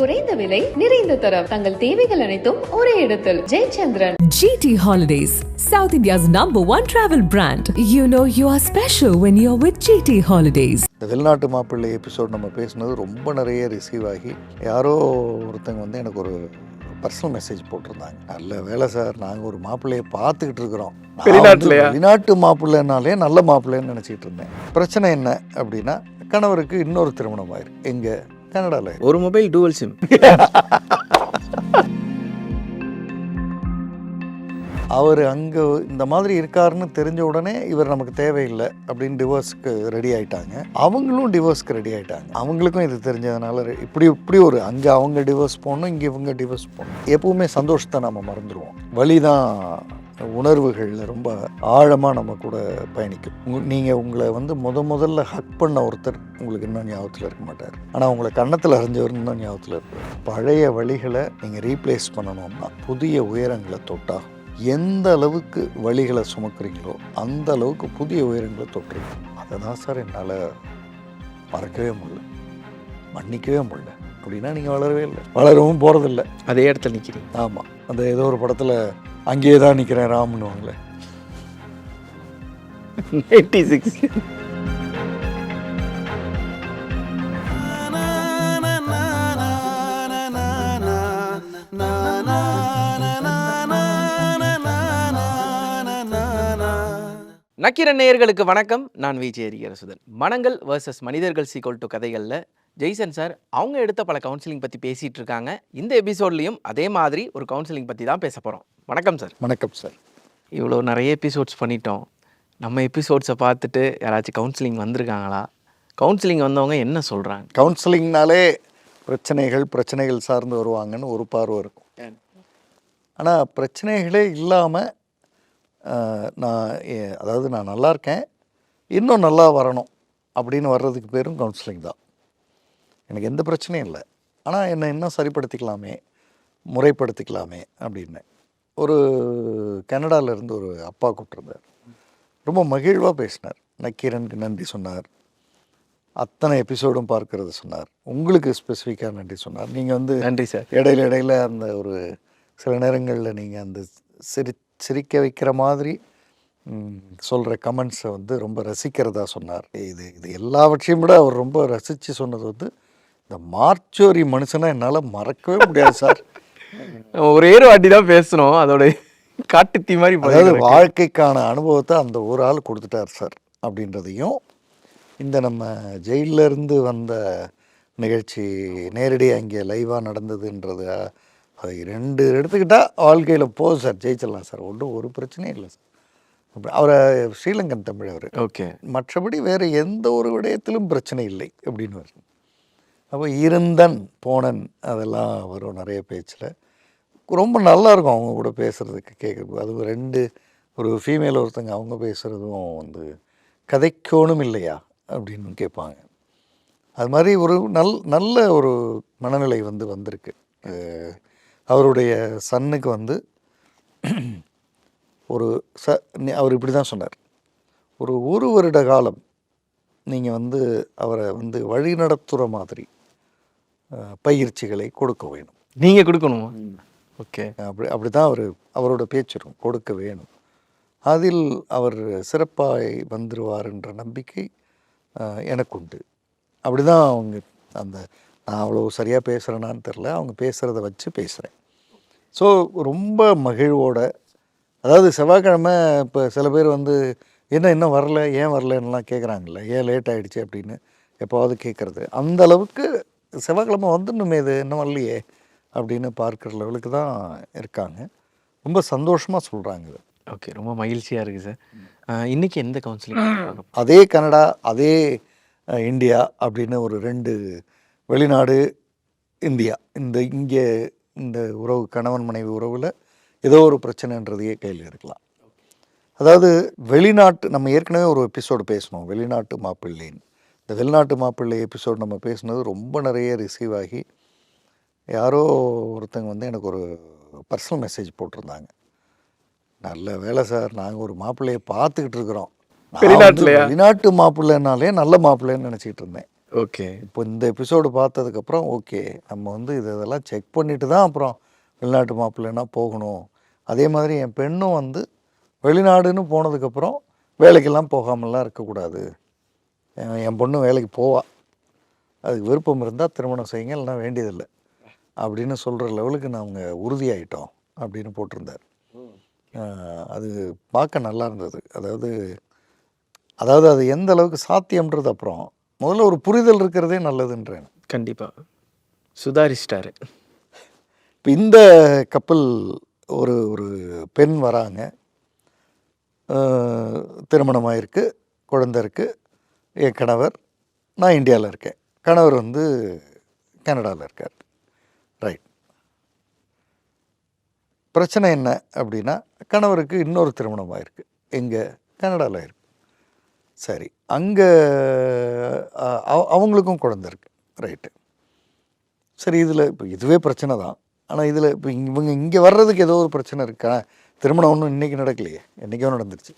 குறைந்த விலை நிறைந்த தரம். தங்கள் தேவைகள் அனைத்தும் ஒரே இடத்தில். Jayachandran. GT Holidays, South India's number one travel brand. You know you are special when you're with GT Holidays. இந்த வெளிநாட்டு மாப்பிள்ளை எபிசோட் நம்ம பேசுனது ரொம்ப நிறைய ரிசீவ் ஆகி யாரோ ஒருத்தங்க வந்து எனக்கு ஒரு பர்சனல் மெசேஜ் போட்டிருந்தாங்க. நல்ல வேலை சார் நாங்கள் ஒரு மாப்பிள்ளையை பார்த்துக்கிட்டு இருக்கிறோம்? வெளிநாட்டு மாப்பிள்ளைனாலே நல்ல மாப்பிள்ளைன்னு நினச்சிட்டு இருந்தேன். பிரச்சனை என்ன அப்படின்னா கணவருக்கு இன்னொரு திருமணம் ஆயிருக்கு எங்க கனடாவில் ஒரு மொபைல் டூவல் சிம் அவர் அங்கே இந்த மாதிரி இருக்காருன்னு தெரிஞ்ச உடனே இவர் நமக்கு தேவையில்லை அப்படின்னு டிவோர்ஸ்க்கு ரெடி ஆயிட்டாங்க. அவங்களும் டிவோர்ஸ்க்கு ரெடி ஆயிட்டாங்க. அவங்களுக்கும் இது தெரிஞ்சதுனால இப்படி இப்படி ஒரு அங்கே அவங்க டிவோர்ஸ் போகணும் இங்கே இவங்க டிவோர்ஸ் போகணும். எப்பவுமே சந்தோஷத்தை நம்ம மறந்துடுவோம் வழி தான் உணர்வுகளில் ரொம்ப ஆழமாக நம்ம கூட பயணிக்கும். நீங்கள் உங்களை வந்து முத முதல்ல ஹக் பண்ண ஒருத்தர் உங்களுக்கு இன்னும் ஞாபகத்தில் இருக்க மாட்டார். ஆனால் உங்களை கன்னத்தில் அறிஞ்சவர் இன்னும் ஞாபகத்தில் இருப்பார். பழைய வழிகளை நீங்கள் ரீப்ளேஸ் பண்ணணும்னா புதிய உயரங்களை தொட்டா எந்த அளவுக்கு வழிகளை சுமக்கிறீங்களோ அந்த அளவுக்கு புதிய உயரங்களை தொட்டுறீங்க அதை தான் சார் என்னால் மறக்கவே முடியல. மன்னிக்கவே முடியல. அப்படின்னா நீங்கள் வளரவே இல்லை. வளரவும் போகிறதில்ல அதே இடத்துல நிக்கிறீங்க. ஆமாம் அந்த ஏதோ ஒரு படத்தில் அங்கேயே தான் நிற்கிறேன் ராம்னுவாங்களே எயிட்டி சிக்ஸ் நக்கீரன் நேயர்களுக்கு வணக்கம். நான் விஜய் அரிகரசுதன் மனங்கள் வர்சஸ் மனிதர்கள் சீக்வல் டு கதைகளில் ஜெய்சன் சார் அவங்க எடுத்த பல கவுன்சிலிங் பற்றி பேசிகிட்டு இருக்காங்க. இந்த எபிசோட்லேயும் அதே மாதிரி ஒரு கவுன்சிலிங் பற்றி தான் பேச போகிறோம் வணக்கம் சார். வணக்கம் சார். இவ்வளோ நிறைய எபிசோட்ஸ் பண்ணிட்டோம். நம்ம எபிசோட்ஸை பார்த்துட்டு யாராச்சும் கவுன்சிலிங் வந்திருக்காங்களா? கவுன்சிலிங் வந்தவங்க என்ன சொல்கிறாங்க கவுன்சிலிங்னாலே பிரச்சனைகள் பிரச்சனைகள் சார்ந்து வருவாங்கன்னு ஒரு பார்வை இருக்கும். ஆனால் பிரச்சனைகளே இல்லாமல் நான் அதாவது நான் நல்லா இருக்கேன் இன்னும் நல்லா வரணும் அப்படின்னு வர்றதுக்கு பேரும் கவுன்சிலிங் தான். எனக்கு எந்த பிரச்சனையும் இல்லை. ஆனால் என்னை இன்னும் சரிப்படுத்திக்கலாமே முறைப்படுத்திக்கலாமே அப்படின்னு. ஒரு கனடால இருந்து ஒரு அப்பா கூப்பிட்டுருந்தார். ரொம்ப மகிழ்வாக பேசினார். நக்கீரனுக்கு நன்றி சொன்னார். அத்தனை எபிசோடும் பார்க்கறது சொன்னார். உங்களுக்கு ஸ்பெசிஃபிக்காக நன்றி சொன்னார். நீங்கள் வந்து நன்றி சார். இடையில இடையில அந்த ஒரு சில நேரங்களில் நீங்கள் அந்த சிரி சிரிக்க வைக்கிற மாதிரி சொல்கிற கமெண்ட்ஸை வந்து ரொம்ப ரசிக்கிறதா சொன்னார். இது இது எல்லாவற்றையும் விட அவர் ரொம்ப ரசித்து சொன்னது வந்து இந்த மார்ச்சோரி மனுஷனை என்னால் மறக்கவே முடியாது சார். ஒரே ஒரு வாட்டி தான் பேசணும். அதோட காட்டுத்தீ மாதிரி அதாவது. வாழ்க்கைக்கான அனுபவத்தை அந்த ஒரு ஆள் கொடுத்துட்டார் சார் அப்படின்றதையும் இந்த நம்ம ஜெயில்ல இருந்து வந்த நிகழ்ச்சி நேரடியாக இங்கே லைவாக நடந்ததுன்றது அது ரெண்டு எடுத்துக்கிட்டால் வாழ்க்கையில் போதும் சார் ஜெயிச்சிடலாம் சார். ஒன்றும் ஒரு பிரச்சனையும் இல்லை சார். அப்படி அவரை ஸ்ரீலங்கன் தமிழ் அவர் ஓகே. மற்றபடி வேறு எந்த ஒரு விடயத்திலும் பிரச்சனை இல்லை அப்படின்னு அப்போ இருந்தன் போனன் அதெல்லாம் வரும் நிறைய பேச்சில். ரொம்ப நல்லாயிருக்கும் அவங்க கூட பேசுகிறதுக்கு கேட்குறது அது ரெண்டு ஒரு ஃபீமேல் ஒருத்தங்க அவங்க பேசுகிறதும் வந்து கதைக்கோணும் இல்லையா? அப்படின்னு கேட்பாங்க. அது மாதிரி ஒரு நல் நல்ல ஒரு மனநிலை வந்து வந்திருக்கு. அவருடைய சன்னுக்கு வந்து ஒரு ச அவர் இப்படி தான் சொன்னார். ஒரு ஒரு வருட காலம் நீங்கள் வந்து அவரை வந்து வழி நடத்துகிற மாதிரி பயிற்சிகளை கொடுக்க வேணும். நீங்க கொடுக்கணுமா? ஓகே. அப்படி அப்படி தான் அவர் அவரோட பேச்சு இருக்கும் கொடுக்க வேணும். அதில் அவர் சிறப்பாய் வந்துருவார் என்ற நம்பிக்கை எனக்கு உண்டு அப்படி தான் அவங்க அந்த நான் அவ்வளோ சரியாக பேசுகிறேனான்னு தெரில அவங்க பேசுகிறத வச்சு பேசுகிறேன் ஸோ ரொம்ப மகிழ்வோட அதாவது செவ்வாய்க்கிழமை இப்போ சில பேர் வந்து என்ன இன்னும் வரல? ஏன் வரலன்னுலாம் கேட்குறாங்கல்ல ஏன் லேட் ஆகிடுச்சு அப்படின்னு எப்போவாவது கேட்குறது அந்த அளவுக்கு செவ்வாய்க்கிழமை வந்துடணுமே இது இன்னும் வரலையே அப்படின்னு பார்க்குற லெவலுக்கு தான் இருக்காங்க. ரொம்ப சந்தோஷமாக சொல்கிறாங்க இது. ஓகே ரொம்ப மகிழ்ச்சியா இருக்கு சார். அஹ், இன்னைக்கு எந்த கவுன்சிலிங் அதே கனடா அதே இந்தியா அப்படின்னு ஒரு ரெண்டு வெளிநாடு இந்தியா. இந்த இங்கே இந்த உறவு கணவன் மனைவி உறவில் ஏதோ ஒரு பிரச்சனைன்றதையே கையில் எடுக்கலாம். அதாவது வெளிநாட்டு நம்ம ஏற்கனவே ஒரு எபிசோடு பேசணும் வெளிநாட்டு மாப்பிள்ளைன்னு. இந்த வெளிநாட்டு மாப்பிள்ளை எபிசோடு நம்ம பேசுனது ரொம்ப நிறைய ரிசீவ் ஆகி யாரோ ஒருத்தங்க வந்து எனக்கு ஒரு பர்சனல் மெசேஜ் போட்டிருந்தாங்க. நல்ல வேலை சார் நாங்கள் ஒரு மாப்பிள்ளையை பார்த்துக்கிட்டு இருக்கிறோம்? வெளிநாட்டு மாப்பிள்ளைனாலே நல்ல மாப்பிள்ளைன்னு நினச்சிக்கிட்டு இருந்தேன். ஓகே. இப்போ இந்த எபிசோடு பார்த்ததுக்கப்புறம் ஓகே நம்ம வந்து இது இதெல்லாம் செக் பண்ணிட்டு தான் அப்புறம் வெளிநாட்டு மாப்பிள்ளைனா போகணும். அதே மாதிரி என் பெண்ணும் வந்து வெளிநாடுன்னு போனதுக்கப்புறம் வேலைக்கெல்லாம் போகாமலாம் இருக்கக்கூடாது. என் பொண்ணு வேலைக்கு போவா. அதுக்கு விருப்பம் இருந்தால் திருமணம் செய்யுங்க இல்லைன்னா வேண்டியதில்லை. அப்படின்னு சொல்கிற லெவலுக்கு நாங்கள் உறுதியாயிட்டோம் அப்படின்னு போட்டிருந்தார். அது பார்க்க நல்லா இருந்தது. அதாவது அதாவது அது எந்த அளவுக்கு சாத்தியம்ன்றது அப்புறம் முதல்ல ஒரு புரிதல் இருக்கிறதே நல்லதுன்றேன். கண்டிப்பா. சுதாரிச்சிட்டாரு. இப்போ இந்த கப்பல் ஒரு ஒரு பெண் வராங்க. திருமணமாயிருக்கு குழந்தை இருக்குது என் கணவர் நான் இந்தியாவில் இருக்கேன். கணவர் வந்து கனடாவில் இருக்கார். ரைட் பிரச்சனை என்ன அப்படின்னா கணவருக்கு இன்னொரு திருமணம் ஆயிருக்கு. எங்கே கனடாவில் இருக்கு. சரி அங்கே அவங்களுக்கும் குழந்தை இருக்கு. ரைட்டு சரி இதில் இப்போ இதுவே பிரச்சனை தான். ஆனால் இதில் இப்போ இவங்க இங்கே வர்றதுக்கு ஏதோ ஒரு பிரச்சனை இருக்கா? திருமணம் ஒன்றும் இன்றைக்கி நடக்கலையே. என்றைக்கோ நடந்துருச்சு.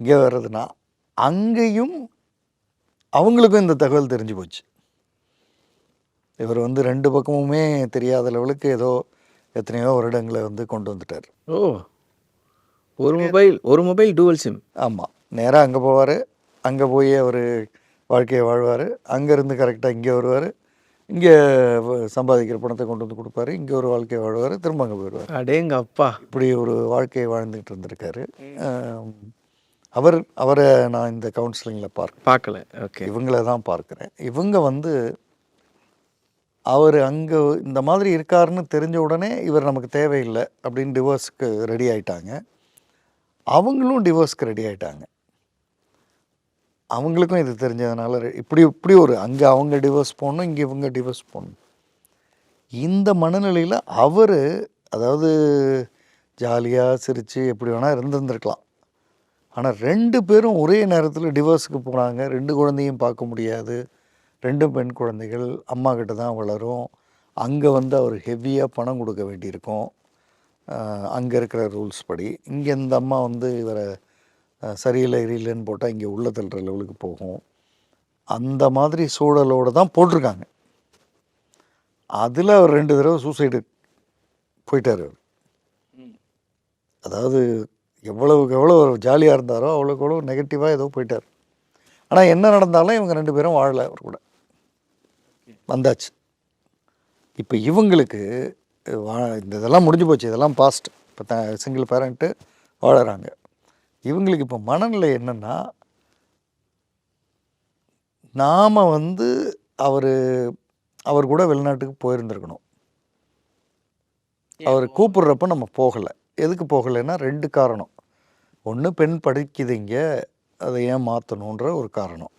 இங்கே வர்றதுன்னா அங்கேயும் அவங்களுக்கும் இந்த தகவல் தெரிஞ்சு போச்சு. இவர் வந்து ரெண்டு பக்கமுமே தெரியாத லெவலுக்கு ஏதோ எத்தனையோ வருடங்களை வந்து கொண்டு வந்துட்டார். ஓ ஒரு மொபைல் ஒரு மொபைல் டூவல் சிம் ஆமாம் நேராக அங்கே போவார் அங்கே போய் அவர் வாழ்க்கையை வாழ்வார் அங்கேருந்து கரெக்டாக இங்கே வருவார் இங்கே சம்பாதிக்கிற பணத்தை கொண்டு வந்து கொடுப்பாரு இங்கே ஒரு வாழ்க்கையை வாழ்வார் திரும்ப அங்கே போயிடுவார். அடேங்க அப்பா இப்படி ஒரு வாழ்க்கையை வாழ்ந்துகிட்டு இருந்திருக்காரு. அவர் அவரை நான் இந்த கவுன்சிலிங்கில் பார்க்க பார்க்கல. ஓகே இவங்கள தான் பார்க்குறேன். இவங்க வந்து அவர் அங்கே இந்த மாதிரி இருக்காருன்னு தெரிஞ்ச உடனே இவர் நமக்கு தேவையில்லை அப்படின்னு டிவோர்ஸ்க்கு ரெடி ஆயிட்டாங்க. அவங்களும் டிவோர்ஸ்க்கு ரெடி ஆயிட்டாங்க. அவங்களுக்கும் இது தெரிஞ்சதுனால இப்படி இப்படி ஒரு அங்கே அவங்க டிவோர்ஸ் போடணும் இங்கே இவங்க டிவோர்ஸ் போடணும். இந்த மனநிலையில் அவர் அதாவது ஜாலியாக சிரித்து எப்படி வேணால் இருந்திருந்திருக்கலாம். ஆனால் ரெண்டு பேரும் ஒரே நேரத்தில் டிவோர்ஸுக்கு போனாங்க. ரெண்டு குழந்தையும் பார்க்க முடியாது. ரெண்டும் பெண் குழந்தைகள் அம்மா கிட்ட தான் வளரும். அங்கே வந்து அவர் ஹெவியாக பணம் கொடுக்க வேண்டியிருக்கும். அங்கே இருக்கிற ரூல்ஸ் படி. இங்கே இந்த அம்மா வந்து இவரை சரியில்லை இரியலைன்னு போட்டால் இங்கே உள்ள தள்ளுற லெவலுக்கு போகும். அந்த மாதிரி சூழலோடு தான் போட்டிருக்காங்க. அதில் அவர் ரெண்டு தடவை சூசைடு போயிட்டார் அவர். அதாவது எவ்வளவுக்கு எவ்வளோ ஜாலியாக இருந்தாரோ அவ்வளோக்கு எவ்வளோ நெகட்டிவாக ஏதோ போயிட்டார். ஆனால் என்ன நடந்தாலும் இவங்க ரெண்டு பேரும் வாழலை அவர் கூட. வந்தாச்சு. இப்போ இவங்களுக்கு வா இந்த இதெல்லாம் முடிஞ்சு போச்சு. இதெல்லாம் பாஸ்ட் இப்போ த சிங்கிள் பேரண்ட்டு வாழறாங்க. இவங்களுக்கு இப்போ மனநிலை என்னென்னா நாம் வந்து அவர் அவர் கூட வெளிநாட்டுக்கு போயிருந்திருக்கணும். அவர் கூப்பிடுறப்ப நம்ம போகலை. எதுக்கு போகலைன்னா ரெண்டு காரணம். ஒன்று பெண் படிக்குதுங்க அதை ஏன் மாற்றணுன்ற ஒரு காரணம்.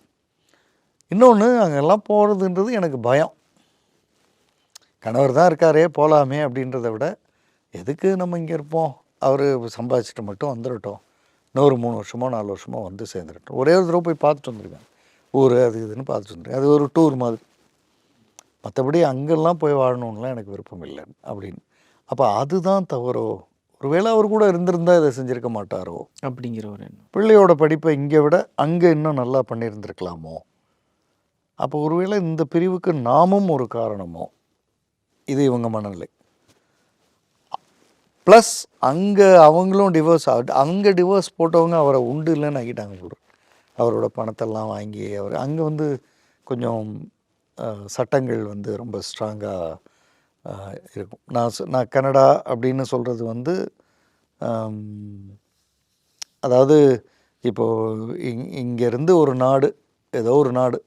இன்னொன்று அங்கெல்லாம் போகிறதுன்றது எனக்கு பயம். கணவர் தான் இருக்காரே போகலாமே அப்படின்றத விட எதுக்கு நம்ம இங்கே இருப்போம்? அவர் சம்பாதிச்சிட்டு மட்டும் வந்துடட்டும் இன்னொரு மூணு வருஷமோ நாலு வருஷமோ வந்து சேர்ந்துடட்டும் ஒரே ஒரு தடவை போய் பார்த்துட்டு வந்திருக்கேன் ஊர் அது இதுன்னு பார்த்துட்டு வந்திருக்கேன் அது ஒரு டூர் மாதிரி. மற்றபடி அங்கெல்லாம் போய் வாழணுன்லாம் எனக்கு விருப்பம் இல்லை அப்படின்னு. அப்போ அதுதான் தவறோ? ஒருவேளை அவர் கூட இருந்திருந்தா இதை செஞ்சிருக்க மாட்டாரோ? அப்படிங்கிற ஒரு எண்ணம் பிள்ளையோட படிப்பை இங்கே விட அங்கே இன்னும் நல்லா பண்ணியிருந்திருக்கலாமோ? அப்போ ஒருவேளை இந்த பிரிவுக்கு நாமும் ஒரு காரணமோ? இது இவங்க மனநிலை. ப்ளஸ் அங்கே அவங்களும் டிவோர்ஸ் அங்கே டிவோர்ஸ் போட்டவங்க அவரை உண்டு இல்லைன்னு ஆக்கிட்டாங்க போல அவரோட பணத்தெல்லாம் வாங்கி அவர் அங்கே வந்து கொஞ்சம் சட்டங்கள் வந்து ரொம்ப ஸ்ட்ராங்காக இருக்கும். நான் சொ- நான் கனடா அப்படின்னு சொல்கிறது வந்து அதாவது இப்போது இங் இங்கேருந்து ஒரு நாடு ஏதோ ஒரு நாடு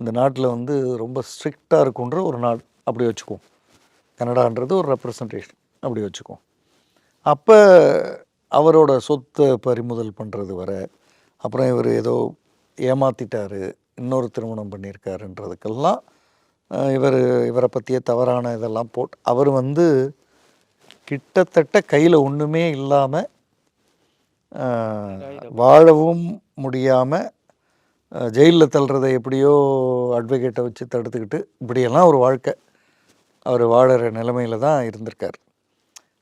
இந்த நாட்டில் வந்து ரொம்ப ஸ்ட்ரிக்டாக இருக்குன்ற ஒரு நாடு அப்படி வச்சுக்குவோம். கனடான்றது ஒரு ரெப்ரசன்டேஷன் அப்படி வச்சுக்குவோம். அப்போ அவரோட சொத்தை பறிமுதல் பண்ணுறது வர அப்புறம் இவர் ஏதோ ஏமாத்திட்டார் இன்னொரு திருமணம் பண்ணியிருக்காருன்றதுக்கெல்லாம் இவர் இவரை பற்றிய தவறான இதெல்லாம் போட்டு அவர் வந்து கிட்டத்தட்ட கையில் ஒன்றுமே இல்லாமல் வாழவும் முடியாமல் ஜெயிலில் தள்ளுறதை எப்படியோ அட்வொகேட்டை வச்சு தடுத்துக்கிட்டு இப்படியெல்லாம் ஒரு வாழ்க்கை அவர் வாழற நிலைமையில தான் இருந்திருக்கார்.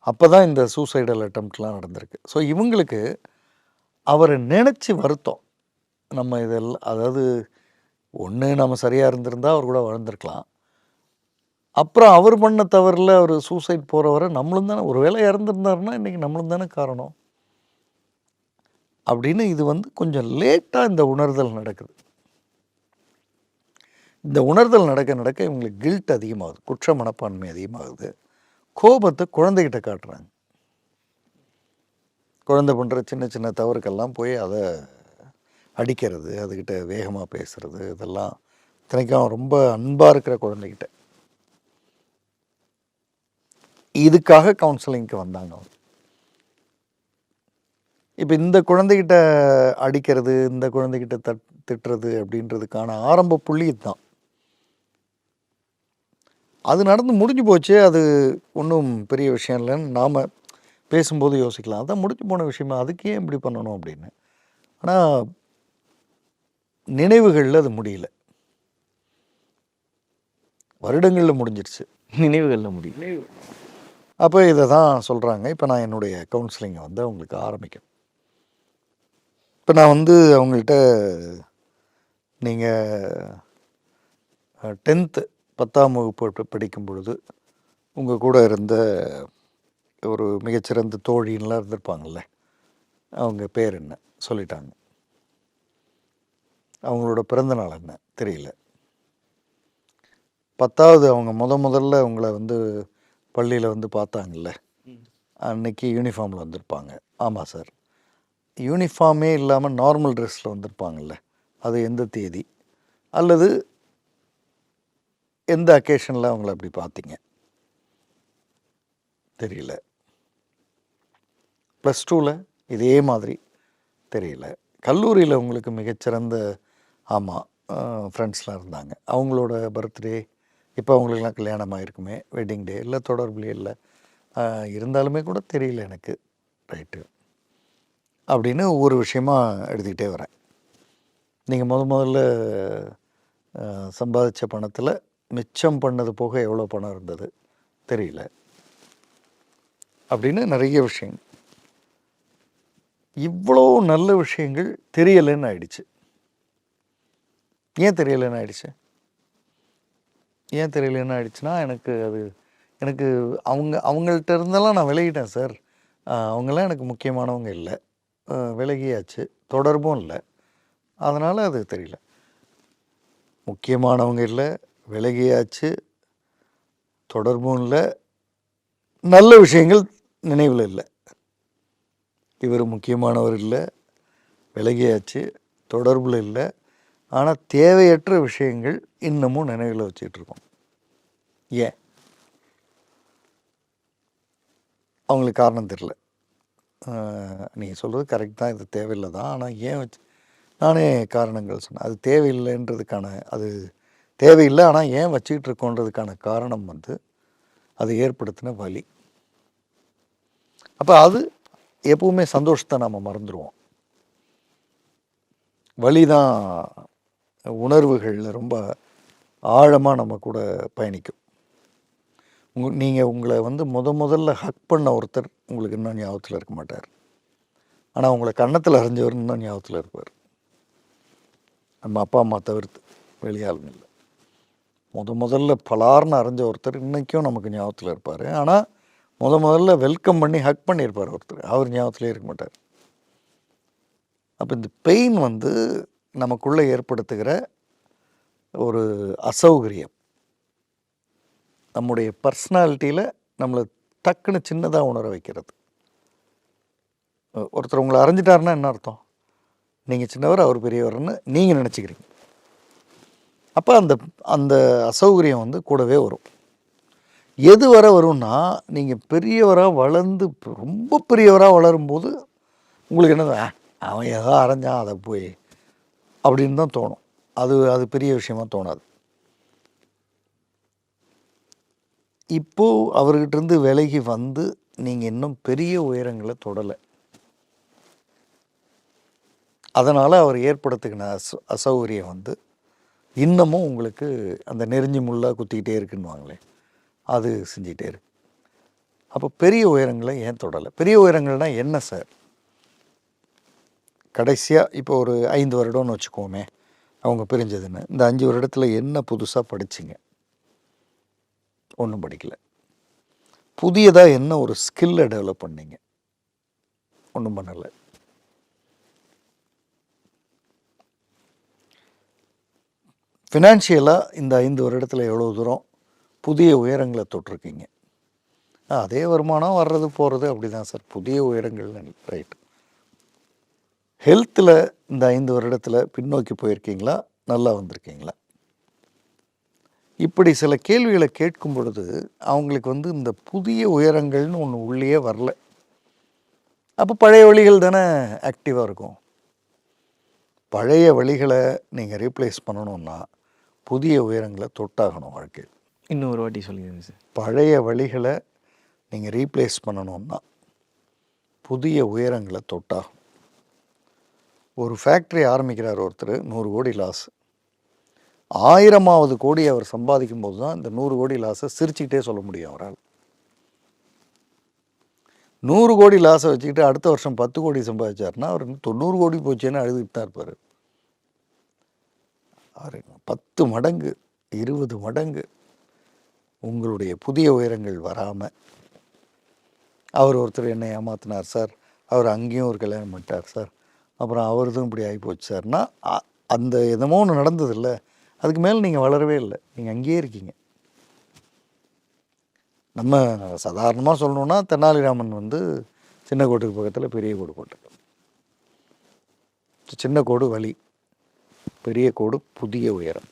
அப்போ தான் இந்த சூசைடல் அட்டம்ப்ட்லாம் நடந்திருக்கு. ஸோ இவங்களுக்கு அவரை நினச்சி வருத்தம். நம்ம இதெல்லாம் அதாவது ஒன்று நம்ம சரியாக இருந்திருந்தால் அவர் கூட வளர்ந்துருக்கலாம் அப்புறம் அவர் பண்ண தவறில் அவர் சூசைட் போகிறவரை நம்மளும் தானே ஒரு வேளை இறந்துருந்தாருன்னா இன்றைக்கி நம்மளும் தானே காரணம். அப்படின்னு இது வந்து கொஞ்சம் லேட்டாக இந்த உணர்தல் நடக்குது. இந்த உணர்தல் நடக்க நடக்க இவங்களுக்கு கில்ட் அதிகமாகுது குற்ற மனப்பான்மை அதிகமாகுது. கோபத்தை குழந்தைகிட்ட காட்டுறாங்க. குழந்தை பண்ணுற சின்ன சின்ன தவறுக்கெல்லாம் போய் அதை அடிக்கிறது அதுக்கிட்ட வேகமாக பேசுகிறது இதெல்லாம் இத்தனைக்கும் ரொம்ப அன்பாக இருக்கிற குழந்தைகிட்ட. இதுக்காக கவுன்சிலிங்க்கு வந்தாங்க அவங்க. இப்போ இந்த குழந்தைகிட்ட அடிக்கிறது இந்த குழந்தைகிட்ட தட் திட்டுறது அப்படின்றதுக்கான ஆரம்ப புள்ளி இதுதான். அது நடந்து முடிஞ்சு போச்சு அது ஒன்றும் பெரிய விஷயம் இல்லைன்னு நாம் பேசும்போது யோசிக்கலாம். அதான் முடிஞ்சு போன விஷயமா அதுக்கே இப்படி பண்ணணும் அப்படின்னு. ஆனால் நினைவுகளில் அது முடியல. வருடங்களில் முடிஞ்சிருச்சு. நினைவுகளில் முடியும் அப்போ இதை தான் சொல்கிறாங்க இப்போ நான் என்னுடைய கவுன்சிலிங்கை வந்து அவங்களுக்கு ஆரம்பிக்கிறேன் இப்போ நான் வந்து அவங்கள்ட்ட நீங்கள் டென்த்து பத்தாம் வகுப்பு படிக்கும் பொழுது உங்கள் கூட இருந்த ஒரு மிகச்சிறந்த தோழின்லாம் இருந்திருப்பாங்கல்ல அவங்க பேர் என்ன? சொல்லிட்டாங்க. அவங்களோட பிறந்த நாள் என்ன? தெரியல. பத்தாவது அவங்க முத முதல்ல உங்களை வந்து பள்ளியில் வந்து பார்த்தாங்கல்ல? அன்னைக்கு யூனிஃபார்மில் வந்திருப்பாங்க. ஆமாம் சார் யூனிஃபார்மே இல்லாமல் நார்மல் ட்ரெஸ்ஸில் வந்திருப்பாங்கல்ல? அது எந்த தேதி? அல்லது எந்த அக்கேஷனில் அவங்கள அப்படி பார்த்தீங்க? தெரியல. ப்ளஸ் டூவில் இதே மாதிரி தெரியல. கல்லூரியில் உங்களுக்கு மிகச்சிறந்த ஆமாம் ஃப்ரெண்ட்ஸ்லாம் இருந்தாங்க. அவங்களோட பர்த்டே இப்போ அவங்களுக்குலாம் கல்யாணம் ஆகிருக்குமே வெட்டிங் டே இல்லை தொடர்புலேயே இல்லை. இருந்தாலுமே கூட தெரியல எனக்கு. ரைட்டு அப்படின்னு ஒவ்வொரு விஷயமா எடுத்துக்கிட்டே வரேன். நீங்கள் முத முதல்ல சம்பாதிச்ச பணத்தில் மிச்சம் பண்ணது போக எவ்வளோ பணம் இருந்தது? தெரியல. அப்படின்னு நிறைய விஷயம். இவ்வளோ நல்ல விஷயங்கள் தெரியலைன்னு ஆயிடுச்சு. ஏன் தெரியலன்னு ஆயிடுச்சு? ஏன் தெரியலன்னு ஆயிடுச்சுன்னா எனக்கு அது எனக்கு அவங்க அவங்கள்ட்ட இருந்தெல்லாம் நான் விலகிட்டேன் சார். அவங்களாம் அவங்கெல்லாம் எனக்கு முக்கியமானவங்க இல்லை. விலகியாச்சு. தொடர்பும் இல்லை. அதனால் அது தெரியல. முக்கியமானவங்க இல்லை விலகியாச்சு. தொடர்பும் இல்லை. நல்ல விஷயங்கள் நினைவில் இல்லை. இவர் முக்கியமானவர் இல்லை. விலகியாச்சு. தொடர்பில் இல்லை. ஆனால் தேவையற்ற விஷயங்கள் இன்னமும் நினைவில் வச்சுக்கிட்டு இருக்கோம் ஏன்? அவங்களுக்கு காரணம் தெரில நீங்கள் சொல்கிறது கரெக்ட் தான். இது தேவையில்லை தான். ஆனால் ஏன் வச்சு நானே காரணங்கள் சொன்னேன். அது தேவையில்லைன்றதுக்கான அது தேவையில்லை. ஆனால் ஏன் வச்சுக்கிட்டு இருக்கோன்றதுக்கான காரணம் வந்து அது ஏற்படுத்தின வலி. அப்போ அது எப்பவுமே சந்தோஷத்தை நாம் மறந்துடுவோம் வலி தான் உணர்வுகளில் ரொம்ப ஆழமாக நம்ம கூட பயணிக்கும். உங்க நீங்கள் உங்களை வந்து முத முதல்ல ஹக் பண்ண ஒருத்தர் உங்களுக்கு இன்னும் ஞாபகத்தில் இருக்க மாட்டார். ஆனால் உங்களை கன்னத்தில் அறிஞ்சவர் இன்னும் ஞாபகத்தில் இருப்பார். நம்ம அப்பா அம்மா தவிர்த்து வெளியாளுங்க இல்லை. முத முதல்ல பலார்னு அறிஞ்ச ஒருத்தர் இன்றைக்கும் நமக்கு ஞாபகத்தில் இருப்பார். ஆனால் முத முதல்ல வெல்கம் பண்ணி ஹக் பண்ணியிருப்பார் ஒருத்தர். அவர் ஞாபகத்திலே இருக்க மாட்டார். அப்போ இந்த பெயின் வந்து நமக்குள்ளே ஏற்படுத்துகிற ஒரு அசௌகரியம். நம்முடைய பர்சனாலிட்டியில் நம்மளை டக்குன்னு சின்னதாக உணர வைக்கிறது. ஒருத்தர் உங்களை அறிஞ்சிட்டாருன்னா என்ன அர்த்தம்? நீங்கள் சின்னவர் அவர் பெரியவர்னு நீங்கள் நினச்சிக்கிறீங்க. அப்போ அந்த அந்த அசௌகரியம் வந்து கூடவே வரும். எது வர வரும்னா நீங்கள் பெரியவராக வளர்ந்து ரொம்ப பெரியவராக வளரும்போது உங்களுக்கு என்னது? அவன் ஏதோ அரைஞ்சான் அதை போய் அப்படின்னு தான் தோணும். அது அது பெரிய விஷயமா தோணாது. இப்போ அவர்கிட்டருந்து விலகி வந்து நீங்கள் இன்னும் பெரிய உயரங்களை தொடலை. அதனால் அவர் ஏற்படுத்துக்கின அச அசௌகரியம் வந்து இன்னமும் உங்களுக்கு அந்த நெறிஞ்சி முள்ளாக குத்திக்கிட்டே இருக்குன்னுவாங்களே அது செஞ்சிகிட்டே இருக்கு. அப்போ பெரிய உயரங்களை ஏன் தொடலை? பெரிய உயரங்கள்னால் என்ன சார்? கடைசியாக இப்போ ஒரு ஐந்து வருடம்னு வச்சுக்கோமே அவங்க பிரிஞ்சதுன்னு. இந்த அஞ்சு வருடத்தில் என்ன புதுசாக படிச்சிங்க? ஒன்றும் படிக்கல. புதியதாக என்ன ஒரு ஸ்கில்லை டெவலப் பண்ணீங்க? ஒன்றும் பண்ணலை. ஃபினான்ஷியலாக இந்த ஐந்து வருடத்தில் எவ்வளோ தூரம் புதிய உயரங்களை தொட்டிருக்கீங்க? அதே வருமானம் வர்றது போகிறது அப்படி தான் சார். புதிய உயரங்கள் ரைட்டு ஹெல்த்தில் இந்த ஐந்து வருடத்தில் பின்னோக்கி போயிருக்கீங்களா? நல்லா வந்திருக்கீங்களா? இப்படி சில கேள்விகளை கேட்கும் பொழுது அவங்களுக்கு வந்து இந்த புதிய உயரங்கள்னு ஒன்று உள்ளே வரல. அப்போ பழைய வழிகள் தானே ஆக்டிவாக இருக்கும். பழைய வழிகளை நீங்கள் ரீப்ளேஸ் பண்ணணும்னா புதிய உயரங்களை தொட்டாகணும் வாழ்க்கையில். இன்னொரு வாட்டி சொல்லிடுங்க சார். பழைய வழிகளை நீங்கள் ரீப்ளேஸ் பண்ணணும்னா புதிய உயரங்களை தொட்டாகும் ஒரு ஃபேக்ட்ரி ஆரம்பிக்கிறார் ஒருத்தர் நூறு கோடி லாஸ் ஆயிரமாவது கோடி அவர் சம்பாதிக்கும் போது தான் இந்த நூறு கோடி லாஸை சிரிச்சுக்கிட்டே சொல்ல முடியும் அவரால். நூறு கோடி லாஸை வச்சுக்கிட்டு அடுத்த வருஷம் பத்து கோடி சம்பாதிச்சாருன்னா அவர் தொண்ணூறு கோடி போச்சுன்னு அழுதுகிட்டு தான் இருப்பார். அவர் பத்து மடங்கு இருபது மடங்கு உங்களுடைய புதிய உயரங்கள் வராமல் அவர் ஒருத்தர் என்னை ஏமாத்தினார் சார். அவர் அங்கேயும் ஒரு கல்யாணம் பண்ணிட்டார் சார். அப்புறம் அவரதும் இப்படி ஆகிப்போச்சு சார்னா அந்த என்னமோ ஒன்று நடந்ததில்ல. அதுக்கு மேலே நீங்கள் வளரவே இல்லை. நீங்கள் அங்கேயே இருக்கீங்க. நம்ம சாதாரணமாக சொல்லணுன்னா தெனாலிராமன் வந்து சின்ன கோட்டுக்கு பக்கத்தில் பெரிய கோடு போட்டார். சின்ன கோடு வழி பெரிய கோடு புதிய உயரம்.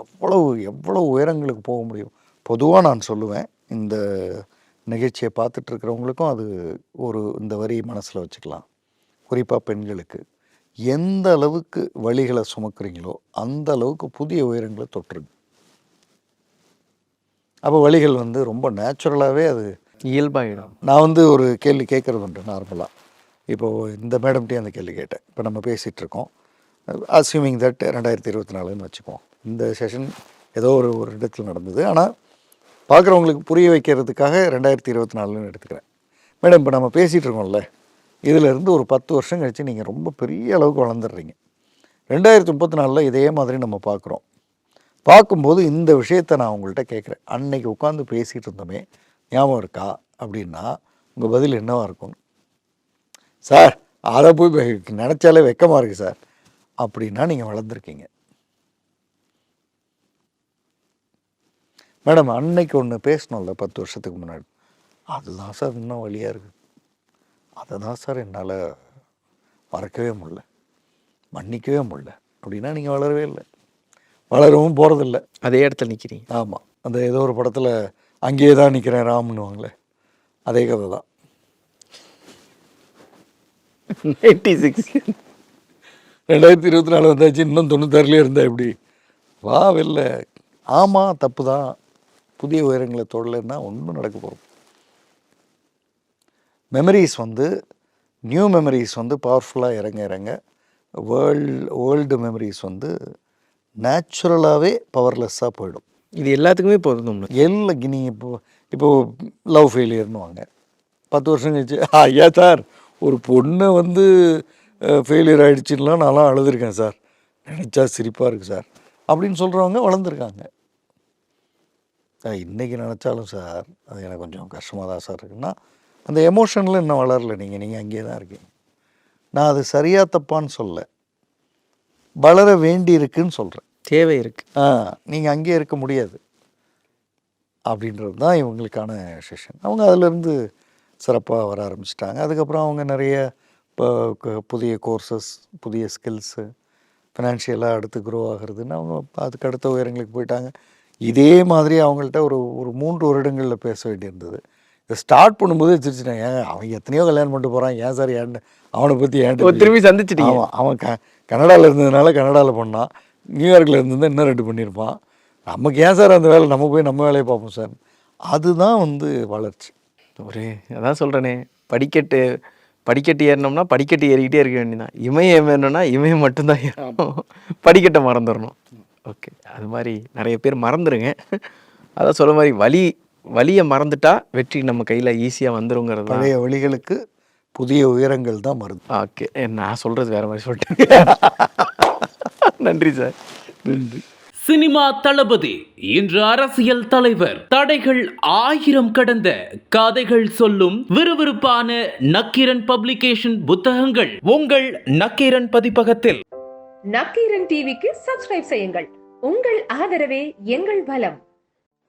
எவ்வளவு எவ்வளவு உயரங்களுக்கு போக முடியும்? பொதுவாக நான் சொல்லுவேன் இந்த நிகழ்ச்சியை பார்த்துட்டு இருக்கிறவங்களுக்கும் அது ஒரு இந்த வரி மனசில் வச்சுக்கலாம். குறிப்பாக பெண்களுக்கு எந்த அளவுக்கு வழிகளை சுமக்கிறீங்களோ அந்த அளவுக்கு புதிய உயரங்களை தொற்றுங்க அப்போ வழிகள் வந்து ரொம்ப நேச்சுரலாகவே அது இயல்பாயிடும். நான் வந்து ஒரு கேள்வி கேட்குறது உண்டு நார்மலாக இப்போது இந்த மேடம்கிட்டே அந்த கேள்வி கேட்டேன். இப்போ நம்ம பேசிகிட்டு இருக்கோம் அஸ்யூமிங் தட் ரெண்டாயிரத்தி இருபத்தி நாலுன்னு வச்சுக்குவோம். இந்த செஷன் ஏதோ ஒரு ஒரு இடத்துல நடந்தது. ஆனால் பார்க்குறவங்களுக்கு புரிய வைக்கிறதுக்காக ரெண்டாயிரத்தி இருபத்தி நாலுன்னு எடுத்துக்கிறேன். மேடம் இப்போ நம்ம பேசிகிட்டு இருக்கோம்ல இதிலிருந்து ஒரு பத்து வருஷம் கழித்து நீங்கள் ரொம்ப பெரிய அளவுக்கு வளர்ந்துடுறீங்க. ரெண்டாயிரத்தி முப்பத்தி நாலில் இதே மாதிரி நம்ம பார்க்குறோம். பார்க்கும்போது இந்த விஷயத்தை நான் உங்கள்கிட்ட கேட்குறேன். அன்னைக்கு உட்காந்து பேசிகிட்டு இருந்தோமே ஞாபகம் இருக்கா? அப்படின்னா உங்கள் பதில் என்னவாக இருக்கும்? சார் அதை போய் நினச்சாலே வெக்கமாக இருக்குது சார். அப்படின்னா நீங்கள் வளர்ந்துருக்கீங்க. மேடம் அன்னைக்கு ஒன்று பேசணும்ல பத்து வருஷத்துக்கு முன்னாடி. அதுதான் சார் இன்னும் வழியாக இருக்குது அதை தான் சார் என்னால் மறக்கவே முடியல. மன்னிக்கவே முடியல. அப்படின்னா நீங்கள் வளரவே இல்லை. வளரவும் போகிறதில்ல. அதே இடத்துல நிற்கிறீங்க. ஆமாம். அந்த ஏதோ ஒரு படத்தில் அங்கேயே தான் நிற்கிறேன் ராம்னுவாங்களே. அதே கதை தான். Ninety six. ரெண்டாயிரத்தி இருபத்தி நாலு வந்தாச்சு. இன்னும் தொண்ணூத்தாறுலேயே இருந்தா எப்படி? வா வெளில. ஆமாம் தப்பு தான். புதிய உயரங்களை தொடலைன்னா ஒன்றும் நடக்க போகிறோம் மெமரிஸ் வந்து நியூ மெமரிஸ் வந்து பவர்ஃபுல்லாக இறங்க இறங்க வேர்ல்டு வேர்ல்டு மெமரிஸ் வந்து நேச்சுரலாகவே பவர்லெஸ்ஸாக போயிடும். இது எல்லாத்துக்குமே பொருந்தும். எல்லாம் நீங்கள் இப்போ இப்போ லவ் ஃபெயிலியர்னு வாங்க. பத்து வருஷம் கழிச்சு ஐயா சார் ஒரு பொண்ணை வந்து ஃபெயிலியர் ஆகிடுச்சுலாம் நான்லாம் அழுதுருக்கேன் சார். நினச்சா சிரிப்பாக இருக்குது சார். அப்படின்னு சொல்கிறவங்க வளர்ந்துருக்காங்க. அஹ், இன்னைக்கு நினச்சாலும் சார் அது எனக்கு கொஞ்சம் கஷ்டமாக தான் சார் இருக்குன்னா அந்த எமோஷனில் இன்னும் வளரல நீங்கள் நீங்கள் அங்கேயே தான் இருக்கீங்க. நான் அது சரியா தப்பான்னு சொல்ல வளர வேண்டி இருக்குன்னு சொல்கிறேன் தேவை இருக்கு. ஆ நீங்கள் அங்கேயே இருக்க முடியாது. அப்படின்றது தான் இவங்களுக்கான செஷன் அவங்க அதிலிருந்து சிறப்பாக வர ஆரம்பிச்சிட்டாங்க. அதுக்கப்புறம் அவங்க நிறைய இப்போ புதிய கோர்சஸ் புதிய ஸ்கில்ஸு ஃபினான்ஷியலாக அடுத்து க்ரோ ஆகுறதுன்னு அவங்க அதுக்கு அடுத்த உயரங்களுக்கு போயிட்டாங்க. இதே மாதிரி அவங்கள்ட்ட ஒரு ஒரு மூன்று வருடங்களில் பேச வேண்டியிருந்தது. இதை ஸ்டார்ட் பண்ணும்போதே வச்சிருச்சுட்டேன் ஏன் அவன் எத்தனையோ கல்யாணம் பண்ணிட்டு போகிறான் ஏன் சார் ஏன் அவனை பற்றி ஏன் திரும்பி சந்திச்சிட்டீங்க? ஆமாம் அவன் க கனடாவில் இருந்ததுனால கனடாவில் பண்ணான். நியூயார்க்கில் இருந்தது இன்னும் ரெண்டு பண்ணியிருப்பான். நமக்கு ஏன் சார் அந்த வேலை? நம்ம போய் நம்ம வேலையை பார்ப்போம் சார். அதுதான் வந்து வளர்ச்சி. ஒரு அதான் சொல்கிறேனே படிக்கட்டு படிக்கட்டு ஏறினோம்னா படிக்கட்டு ஏறிக்கிட்டே இருக்க வேண்டியதான் இமயம் ஏறணும்னா இமயம் மட்டும்தான் ஏறணும். படிக்கட்டை மறந்துடணும். ஓகே அது மாதிரி நிறைய பேர் மறந்துடுங்க அதான் சொல்ல மாதிரி வலி வலியை மறந்துட்டா வெற்றி நம்ம கையில் ஈஸியாக வந்துருங்கிறது தான் பழைய வழிகளுக்கு புதிய உயரங்கள் தான் மருந்து. ஓகே. நான் சொல்கிறது வேற மாதிரி சொல்லிட்டேன். நன்றி சார். நன்றி. சினிமா தளபதி இன்று அரசியல் தலைவர். தடைகள் ஆயிரம் கடந்த கதைகள் சொல்லும் விறுவிறுப்பான நக்கீரன் பப்ளிகேஷன் புத்தகங்கள் உங்கள் நக்கீரன் பதிப்பகத்தில். நக்கீரன் டிவிக்கு சப்ஸ்கிரைப் செய்யுங்கள். உங்கள் ஆதரவே எங்கள் பலம்.